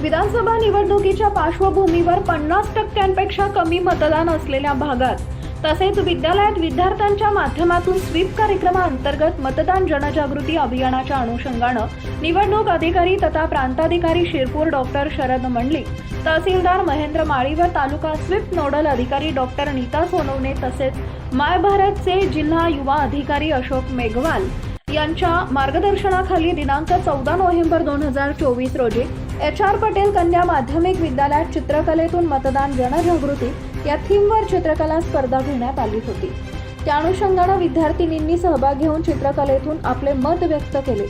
विधानसभा निवडणुकीच्या पार्श्वभूमीवर पन्नास टक्क्यांपेक्षा कमी मतदान असलेल्या भागात तसेच विद्यालयात विद्यार्थ्यांच्या माध्यमातून स्वीप कार्यक्रमाअंतर्गत मतदान जनजागृती अभियानाच्या अनुषंगानं निवडणूक अधिकारी तथा प्रांताधिकारी शिरपूर डॉक्टर शरद मंडलिक तहसीलदार महेंद्र माळी व तालुका स्वीप नोडल अधिकारी डॉक्टर नीता सोनवणे तसेच माय भारतचे जिल्हा युवा अधिकारी अशोक मेघवाल यांच्या मार्गदर्शनाखाली दिनांक चौदा नोव्हेंबर दोन हजार चोवीस रोजी एच आर पटेल कन्या माध्यमिक विद्यालयात चित्रकलेतून मतदान जनजागृती या थीमवर चित्रकला स्पर्धा घेण्यात आली होती. त्या अनुषंगानं विद्यार्थिनींनी सहभाग घेऊन चित्रकलेतून आपले मत व्यक्त केले.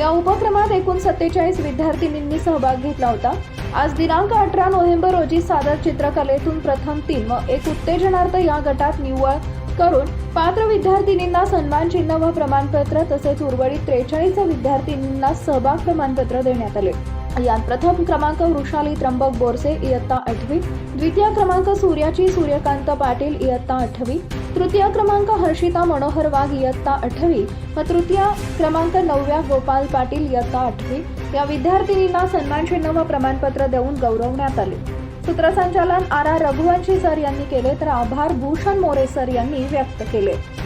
या उपक्रमात एकूण सत्तेचाळीस विद्यार्थिनींनी सहभाग घेतला होता. आज दिनांक अठरा नोव्हेंबर रोजी सादर चित्रकलेतून प्रथम तीन व एक उत्तेजनार्थ या गटात निव्वळ करून पात्र विद्यार्थिनींना सन्मान चिन्ह व प्रमाणपत्र तसेच उर्वरित त्रेचाळीस विद्यार्थिनींना सहभाग प्रमाणपत्र देण्यात आले. यात प्रथम क्रमांक वृषाली त्र्यंबक बोरसे इयत्ता आठवी. द्वितीय क्रमांक सूर्याची सूर्यकांत पाटील इयत्ता आठवी. तृतीय क्रमांक हर्षिता मनोहर वाघ इयत्ता आठवी. व तृतीय क्रमांक नवव्या गोपाल पाटील इयत्ता आठवी. या विद्यार्थिनींना सन्मानचिन्ह व प्रमाणपत्र देऊन गौरवण्यात आले. सूत्रसंचालन आर आर रघुवंशी सर यांनी केले तर आभार भूषण मोरे सर यांनी व्यक्त केले.